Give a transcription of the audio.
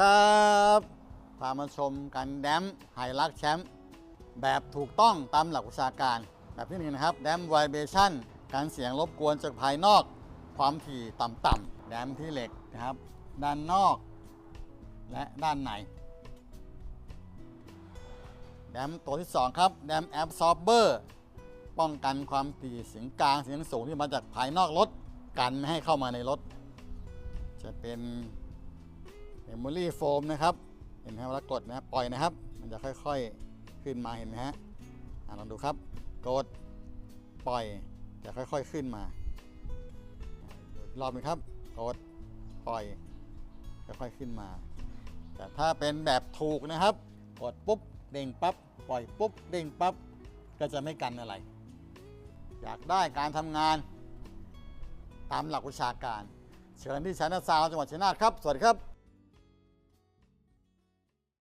ครับพามาชมกันแดมไฮลักแชมป์แบบถูกต้องตามหลักวิชาการ แบบที่หนึ่งนะครับ แดมไวเบชั่นการเสียงรบกวนจากภายนอก ความถี่ต่ำๆแดมที่เหล็กนะครับ ด้านนอกและด้านใน แดมตัวที่ 2 ครับ แดมแอบซอร์เบอร์ป้องกันความถี่เสียงกลางเสียงสูงที่มาจากภายนอกรถ กันไม่ให้เข้ามาในรถ จะเป็น มมโมรี่โฟมนะครับเห็นไหมครับเวลากดนะปล่อยนะครับ มันจะค่อยๆขึ้นมาเห็นไหมฮะลองดูครับ กดปล่อยจะค่อยๆขึ้นมาอีกรอบนึงครับกดปล่อยค่อยๆขึ้นมา แต่ถ้าเป็นแบบถูกนะครับ กดปุ๊บเด้งปั๊บปล่อยปุ๊บเด้งปั๊บก็จะไม่กันอะไร อยากได้การทำงาน ตามหลักวิชาการ เชิญที่ชัยนาทซาวจังหวัดชัยนาทครับ สวัสดีครับ